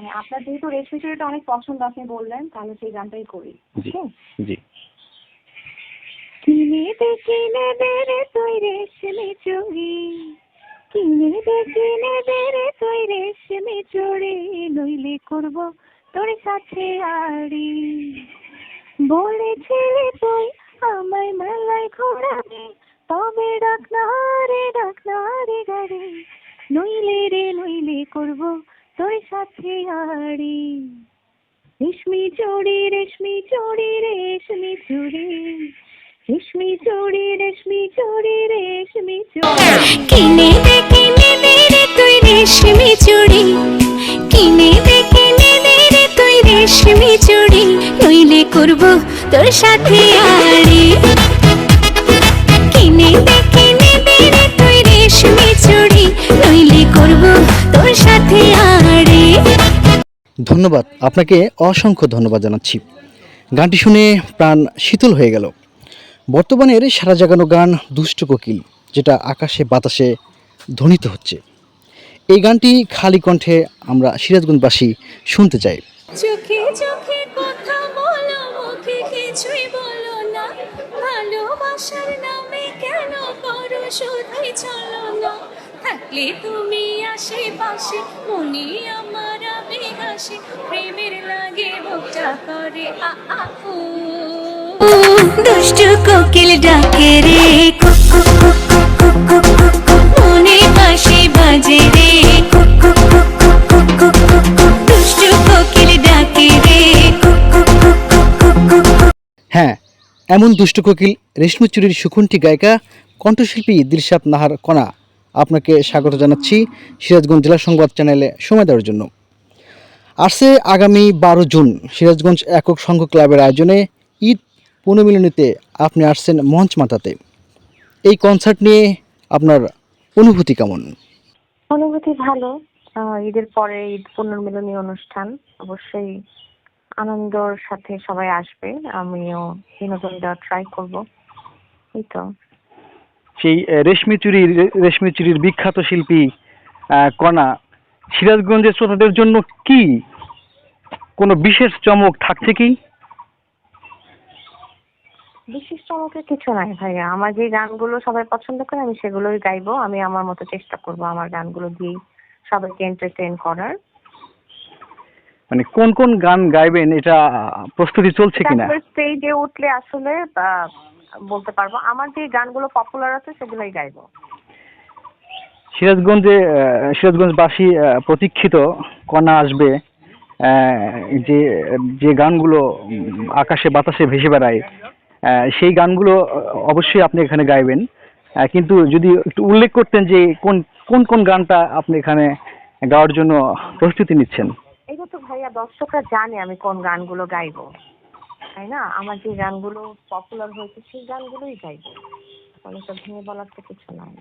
মানে আপনার যেহেতু চুড়িটা অনেক পছন্দ আপনি বললেন তাহলে সেই গানটাই করি। জি কিনে দে কিনে দে রে তুই রেশমি চুড়ি। কিনে দে কিনে দে রে তুই রেশমি চুড়ি। নইলে করব তোর সাথে আড়ি। বলেছিলে তুই আমায় মেলায় ঘোরাবি আড়ি রেশমি চুড়ি রেশমি চুড়ি রেশমি চুড়ি রেশমি চুড়ি রেশমি চুড়ি রেশমি চুড়ি কিনে দে কিনে দে রে তুই রেশমি চুড়ি কিনে দে কিনে দে তুই রেশমি চুড়ি নইলে করব তোর সাথে আড়ি কিনে দে কিনে দে তুই রেশমি চুড়ি নইলে করব ধন্যবাদ। আপনাকে অসংখ্য ধন্যবাদ জানাচ্ছি। গানটি শুনে প্রাণ শীতল হয়ে গেল। বর্তমানের সারা জাগানো গান দুষ্ট কোকিল, যেটা আকাশে বাতাসে ধ্বনিত হচ্ছে। এই গানটি খালি কণ্ঠে আমরা সিরাজগঞ্জবাসী শুনতে চাই। থাকলে তুমি আশেপাশে, মনে আমার প্রেমের লাগে বুকটা করে দুষ্টু কোকিল ডাকে রে কুক কুক কুক কুক কুক কুক কুক মনে পাশে বাজে রে কুক কুক কুক কুক কুক কুক কুক দুষ্টু কোকিল ডাকে রে কুক কুক কুক কুক কুক কুক হ্যাঁ এমন দুষ্ট কোকিল রেশমি চুরির সুখুন্টি গায়িকা কণ্ঠশিল্পী দিলশাদ নাহার কণা আপনাকে স্বাগত জানাচ্ছি সিরাজগঞ্জ জেলা সংবাদ চ্যানেলে সময় দেওয়ার জন্য আসছে আগামী বারো জুন সিরাজগঞ্জ একক সংঘ ক্লাবের আয়োজনে ঈদ পুনর্মিলনীতে আপনি আসছেন মঞ্চ মাতাতে। এই কনসার্ট নিয়ে আপনার অনুভূতি কেমন? অনুভূতি ভালো। ঈদের পরে ঈদ পুনর্মিলনী অনুষ্ঠান। অবশ্যই আনন্দর সাথে সবাই আসবে। আমিও বিনোদন দেওয়ার ট্রাই করব। এই তো। সেই রেশমি চুরির রেশমি চুরির বিখ্যাত শিল্পী কণা সিরাজগঞ্জের শ্রোতাদের জন্য কি কোনো বিশেষ চমক থাকছে কি? বিশেষ চমকের কিছু নাই ভাইয়া। আমার যে গানগুলো সবাই পছন্দ করে আমি সেগুলোই গাইবো। আমি আমার মতো চেষ্টা করব আমার গানগুলো দিয়ে সবাইকে এন্টারটেইন করার। মানে কোন কোন গান গাইবেন এটা প্রস্তুতি চলছে কিনা? স্টেজে উঠলে আসলে বলতে পারব আমার যে গানগুলো পপুলার আছে সেগুলোই গাইবো। সিরাজগঞ্জে সিরাজগঞ্জবাসী প্রতীক্ষিত কণা আসবে। যে যে গানগুলো আকাশে বাতাসে ভেসে বেড়ায় আহ, সেই গানগুলো অবশ্যই আপনি এখানে গাইবেন। কিন্তু যদি একটু উল্লেখ করতেন যে কোন কোন কোন গানটা আপনি এখানে গাওয়ার জন্য প্রস্তুতি নিচ্ছেন? এটা তো ভাইয়া দর্শকরা জানে আমি কোন গানগুলো গাইবো। তাই না? আমার যে গানগুলো পপুলার হয়েছে সেই গানগুলোই গাইবো। তো ভেঙে বলার তো কিছু নাই।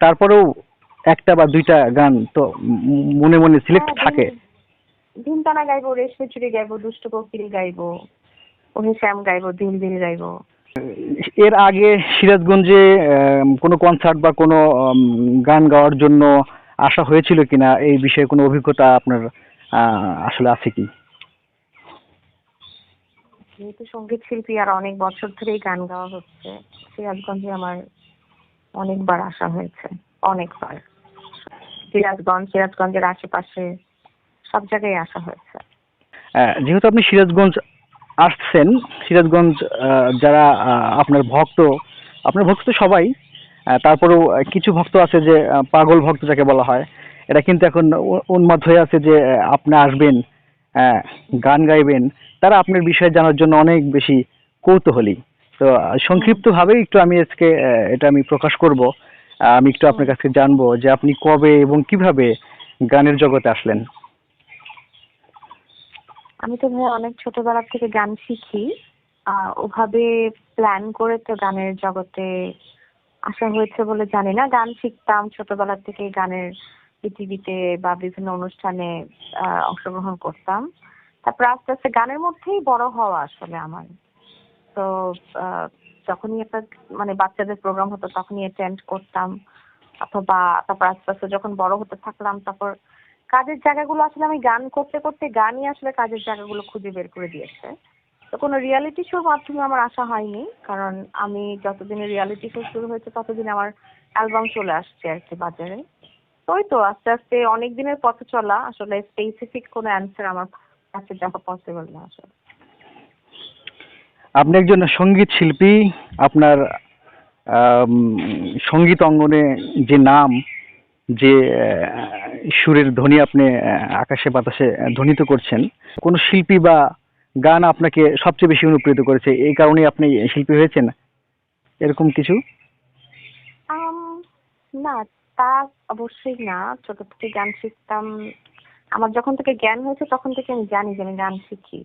তারপরেও একটা বা দুইটা গান তো মনে মনে সিলেক্ট হ্যাঁ, থাকে। দিনটানা গাইবো রেশমি চুরি গাইবো দুষ্ট কোকিল গাইবো ওহে শ্যাম গাইবো দিল দিল গাইবো। এর আগে সিরাজগঞ্জে কোনো কনসার্ট বা কোনো গান গাওয়ার জন্য আসা হয়েছিল কিনা? এই বিষয়ে কোনো অভিজ্ঞতা আপনার আসলে আছে কি? যেহেতু সংগীত শিল্পী আর অনেক বছর ধরেই গান গাওয়া হচ্ছে সিরাজগঞ্জে আমার অনেকবার আসা হয়েছে অনেকবার। সিরাজগঞ্জ সিরাজগঞ্জের আশেপাশে সব জায়গায় আসা হয়েছে। যেহেতু আপনি সিরাজগঞ্জ আসছেন, সিরাজগঞ্জ যারা আপনার ভক্ত আপনার ভক্ত তো সবাই তারপরেও কিছু ভক্ত আছে যে পাগল ভক্ত যাকে বলা হয় এটা কিন্তু এখন উন্মাদ হয়ে আছে যে আপনি আসবেন গান গাইবেন। তারা আপনার বিষয়ে জানার জন্য অনেক বেশি কৌতূহলী। তো সংক্ষিপ্তভাবে একটু আমি আজকে এটা আমি প্রকাশ করব। আমি একটু আপনার কাছে জানব যে আপনি কবে এবং কীভাবে গানের জগতে আসলেন। আমি তো ভাই অনেক ছোটবেলা থেকে গান শিখি। ওভাবে প্ল্যান করে তো গানের জগতে আসা হয়েছে বলে জানি না। গান শিখতাম ছোটবেলা থেকে গানের পৃথিবীতে বা বিভিন্ন অনুষ্ঠানে অংশগ্রহণ করতাম। তারপর আস্তে আস্তে গানের মধ্যেই বড় হওয়া আসলে আমার। তো যখনই একটা মানে বাচ্চাদের প্রোগ্রাম হতো তখনই অ্যাটেন্ড করতাম। অথবা তারপর আস্তে আস্তে যখন বড় হতে থাকলাম, তারপর কাজের জায়গাগুলো আসলে আমি গান করতে করতে গানই আসলে কাজের জায়গাগুলো খুঁজে বের করে দিয়েছে। তো কোনো রিয়ালিটি শোর মাধ্যমে আমার আশা হয়নি, কারণ আমি যতদিনে রিয়ালিটি শো শুরু হয়েছে ততদিন আমার অ্যালবাম চলে আসছে আর কি বাজারে। ওই তো আস্তে আস্তে অনেক দিনের পথ চলা, আসলে স্পেসিফিক কোনো অ্যান্সার আমার কাছে দেখা পসিবল না আসলে। আপনি একজন সংগীত শিল্পী, আপনার সংগীত অঙ্গনে যে নাম যে সুরের ধ্বনি আপনি আকাশে বাতাসে ধ্বনিত করছেন, কোন শিল্পী বা গান আপনাকে সবচেয়ে বেশি অনুপ্রেরিত করেছে? এই কারণেই আপনি শিল্পী হয়েছেন? এরকম কিছু? না, তা অবশ্যই না। ছোট থেকে গান শিখতাম। আমার যখন থেকে জ্ঞান হয়েছে, তখন থেকে আমি জানি যে আমি গান শিখি।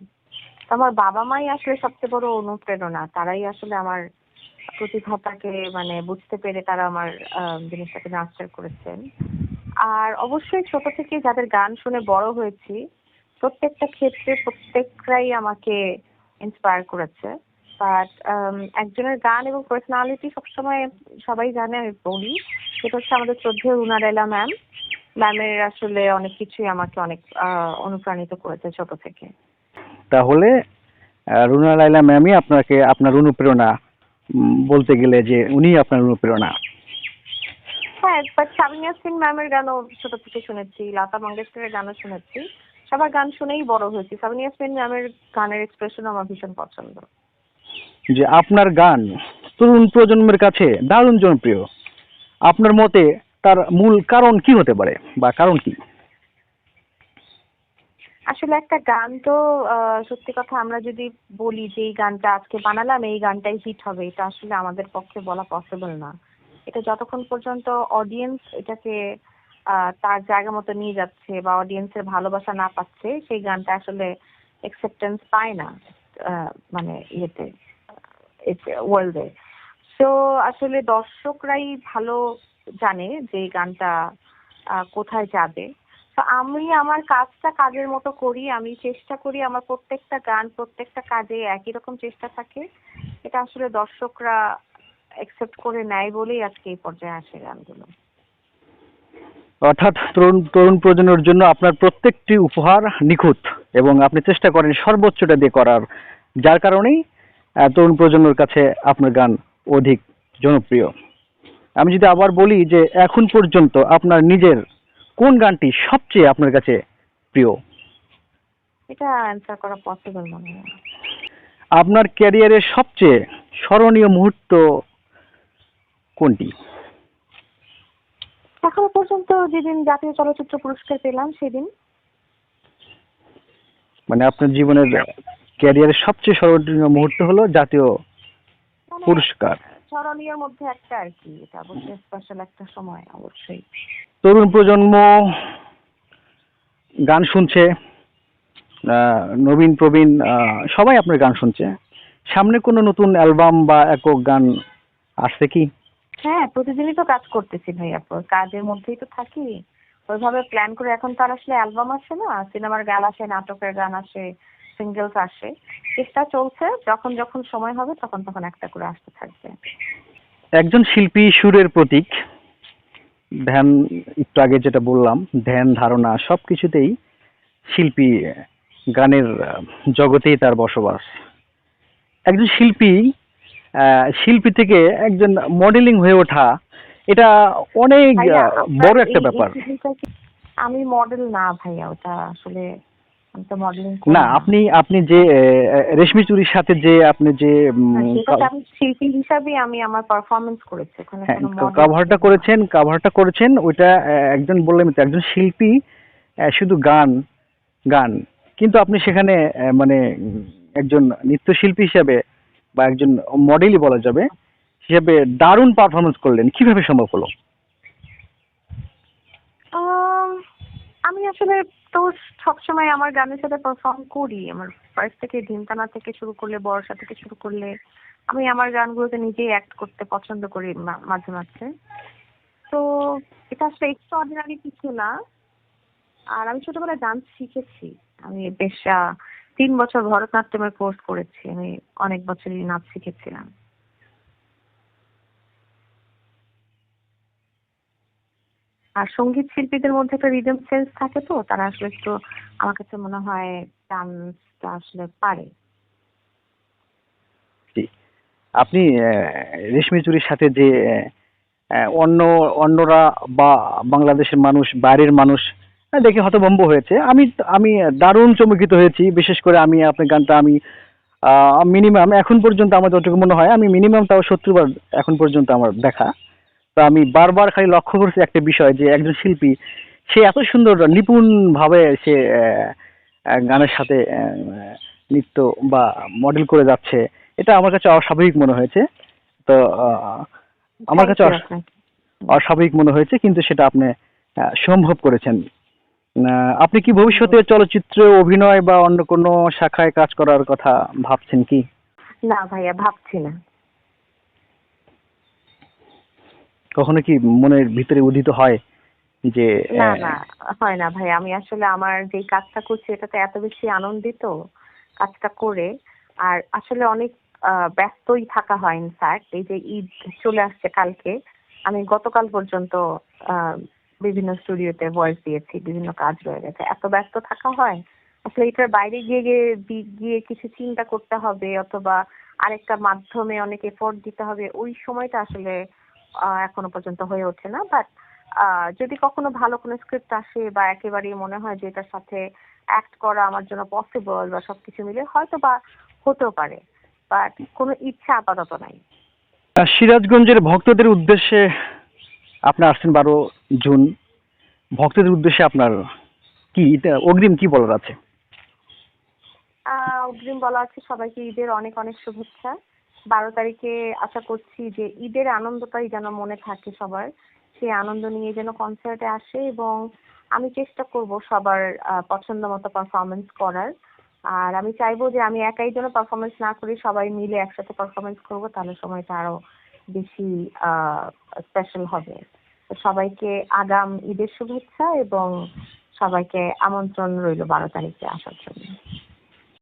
আমার বাবা মাই আসলে সবচেয়ে বড় অনুপ্রেরণা। তারাই আসলে আমার প্রতিভাটাকে মানে বুঝতে পেরে তারা আমার জিনিসটাকে নার্চার করেছেন। আর অবশ্যই ছোট থেকে যাদের গান শুনে বড় হয়েছি, প্রত্যেকটা ক্ষেত্রে প্রত্যেকটাই আমাকে ইন্সপায়ার করেছে। বাট একজনের গান এবং পার্সোনালিটি সবসময় সবাই জানে, আমি বলি। সেটা হচ্ছে আমাদের শ্রদ্ধেয় রুনা রেলা ম্যাম। ম্যামের আসলে অনেক কিছুই আমাকে অনেক অনুপ্রাণিত করেছে ছোট থেকে। তাহলে রুনা লাইলা ম্যামই আপনাকে, আপনার অনুপ্রেরণা বলতে গেলে যে উনি আপনার অনুপ্রেরণা। হ্যাঁ বাট শামিনা সিং ম্যামের গানও ছোট থেকে শুনেছি লতা মঙ্গেশকরের গানও শুনেছি। সবার গান শুনেই বড় হয়েছি। সাবিনা ইয়াসমিন ম্যামের গানের এক্সপ্রেশন আমার ভীষণ পছন্দ। যে আপনার গান তরুণ প্রজন্মের কাছে দারুণ জনপ্রিয়। আপনার মতে তার মূল কারণ কি হতে পারে বা কারণ কি? আসলে একটা গান তো সত্যি কথা আমরা যদি বলি যে এই গানটা আজকে বানালাম, এই গানটাই হিট হবে, এটা আসলে আমাদের পক্ষে বলা পসিবল না। এটা যতক্ষণ পর্যন্ত অডিয়েন্স এটাকে তার জায়গা মতো নিয়ে যাচ্ছে বা অডিয়েন্সের ভালোবাসা না পাচ্ছে, সেই গানটা আসলে অ্যাকসেপ্টেন্স পায় না মানে ইয়েতে ওয়ার্ল্ডে সো আসলে দর্শকরাই ভালো জানে যে গানটা কোথায় যাবে। তো আমি আমার কাজটা কাজের মতো করি, আমি চেষ্টা করি আমার প্রত্যেকটা গান প্রত্যেকটা কাজে একই রকম চেষ্টা থাকে। এটা আসলে দর্শকরা অ্যাকসেপ্ট করে নেয় বলেই আজকে এই পর্যায়ে আসে গানগুলো। অর্থাৎ তরুণ তরুণ প্রজন্মের জন্য আপনার প্রত্যেকটি উপহার নিখুঁত এবং আপনি চেষ্টা করেন সর্বোচ্চটা দিয়ে করার। যার কারণেই তরুণ প্রজন্মের কাছে আপনার গান অধিক জনপ্রিয়। আমি যদি আবার বলি যে এখন পর্যন্ত আপনার নিজের কোন গানটি সবচেয়ে আপনার কাছে প্রিয়? এটা অ্যান্সার করা পসিবল মনে হয়। না। আপনার ক্যারিয়ারের সবচেয়ে স্মরণীয় মুহূর্ত কোনটি? এখনও পর্যন্ত যেদিন জাতীয় চলচ্চিত্র পুরস্কার পেলাম সেদিন। মানে আপনার জীবনের ক্যারিয়ারের সবচেয়ে স্মরণীয় মুহূর্ত হলো জাতীয় মানে পুরস্কার। স্মরণীয় মধ্যে একটা আর কি এটা অবশ্যই স্পেশাল একটা সময় অবশ্যই। তরুণ প্রজন্ম গান শুনছে আহ, নবীন প্রবীণ আহ, সবাই আপনার গান শুনছে। সামনে কোনো নতুন অ্যালবাম বা একক গান আসছে কি? হ্যাঁ প্রতিদিনই তো কাজ করতেছি ভাইয়া কাজের মধ্যেই তো থাকি। ওইভাবে প্ল্যান করে এখন তো আর আসলে অ্যালবাম আসে না সিনেমার গান আসে নাটকের গান আসে সিঙ্গেলস আসে। চেষ্টা চলছে যখন যখন সময় হবে তখন তখন একটা করে আসতে থাকবে। একজন শিল্পী সুরের প্রতীক। ধ্যান একটু আগে যেটা বললাম ধ্যান ধারণা সব কিছুতেই শিল্পী গানের জগতেই তার বসবাস। একজন শিল্পী আহ, শিল্পী থেকে একজন মডেলিং হয়ে ওঠা এটা অনেক বড় একটা ব্যাপার। আমি মডেল না ভাইয়া ওটা আসলে না আপনি আপনি যে রেশমি চুরির সাথে যে আপনি যে উম, আমি শিল্পী হিসাবে আমি আমার পারফরমেন্স করেছি ওখানে হ্যাঁ কাভারটা করেছেন কাভারটা করেছেন ওইটা একজন বললেন তো একজন শিল্পী শুধু গান গান। কিন্তু আপনি সেখানে মানে একজন নৃত্যশিল্পী হিসাবে বা একজন মডেলই বলা যাবে হিসাবে দারুণ পারফরমেন্স করলেন। কীভাবে সম্ভব হলো আম, আমি আসলে তো সবসময় আমার গানের সাথে পারফর্ম করি। আমার ফার্স্ট থেকে ধিনতানা থেকে শুরু করলে, বর্ষা থেকে শুরু করলে আমি আমার গানগুলোতে নিজেই অ্যাক্ট করতে পছন্দ করি মাঝে মাঝে। তো এটা আসলে এক্সট্রাঅর্ডিনারি কিছু না। আর আমি ছোটবেলায় ডান্স শিখেছি। আমি বেশ তিন বছর ভরতনাট্যমের কোর্স করেছি। আমি অনেক বছরই নাচ শিখেছিলাম। আর সংগীত শিল্পীদের মধ্যে একটা রিদম সেন্স থাকে তো তারা আসলে একটু আমার কাছে মনে হয় ডান্সটা আসলে পারে। আপনি রেশমি চুরির সাথে যে অন্য অন্যরা বা বাংলাদেশের মানুষ বাইরের মানুষ আহ, দেখে হতভম্ব হয়েছে। আমি আমি দারুণ চমকিত হয়েছি। বিশেষ করে আমি আপনার গানটা আমি মিনিমাম এখন পর্যন্ত আমার যতটুকু মনে হয় আমি মিনিমাম তাও সত্তর বার এখন পর্যন্ত আমার দেখা। তো আমি বারবার খালি লক্ষ্য করছি একটা বিষয় যে একজন শিল্পী সে এত সুন্দর নিপুণ ভাবে সে গানের সাথে নৃত্য বা মডেল করে যাচ্ছে এটা আমার কাছে অস্বাভাবিক মনে হয়েছে। তো আমার কাছে। অস্বাভাবিক মনে হয়েছে কিন্তু সেটা আপনি সম্ভব করেছেন। আপনি কি ভবিষ্যতে চলচ্চিত্র অভিনয় বা অন্য কোনো শাখায় কাজ করার কথা ভাবছেন কি? না ভাইয়া ভাবছি না। কখনো কি মনের ভিতরে উদিত হয় যে না না হয় না ভাই। আমি আসলে আমার যে কাজটা করছি এটাতে এত বেশি আনন্দিত কাজটা করে আর আসলে অনেক ব্যস্তই থাকা হয় ইনফ্যাক্ট এই যে ঈদ চলে আসছে কালকে আমি গতকাল পর্যন্ত বিভিন্ন স্টুডিওতে ভয়েস দিয়েছি বিভিন্ন কাজ রয়ে গেছে। এত ব্যস্ত থাকা হয় আসলে এটার বাইরে গিয়ে গিয়ে গিয়ে কিছু চিন্তা করতে হবে অথবা আরেকটা মাধ্যমে অনেক এফোর্ট দিতে হবে ওই সময়টা আসলে এখনও পর্যন্ত হয়ে ওঠে না। বাট যদি কখনো ভালো কোনো স্ক্রিপ্ট আসে বা একেবারেই মনে হয় যে এটার সাথে অ্যাক্ট করা আমার জন্য পসিবল বা সবকিছু মিলে হয়তো বা হতেও পারে। বাট কোনো ইচ্ছা আপাতত নাই। সিরাজগঞ্জের ভক্তদের উদ্দেশ্যে আপনি আসছেন বারো জুন। ভক্তদের উদ্দেশ্যে আপনার কি অগ্রিম কি বলার আছে? অগ্রিম বলা আছে সবাইকে ঈদের অনেক অনেক শুভেচ্ছা। বারো তারিখে আশা করছি যে ঈদের আনন্দটাই যেন মনে থাকে সবার। সেই আনন্দ নিয়ে যেন কনসার্টে আসে এবং আমি চেষ্টা করব সবার পছন্দ মতো পারফরমেন্স করার। আর আমি চাইব যে আমি একাই যেন পারফরমেন্স না করি, সবাই মিলে একসাথে পারফরমেন্স করব, তাহলে সময়টা আরও বেশি স্পেশাল হবে। তো সবাইকে আগাম ঈদের শুভেচ্ছা এবং সবাইকে আমন্ত্রণ রইল বারো তারিখে আসার জন্য।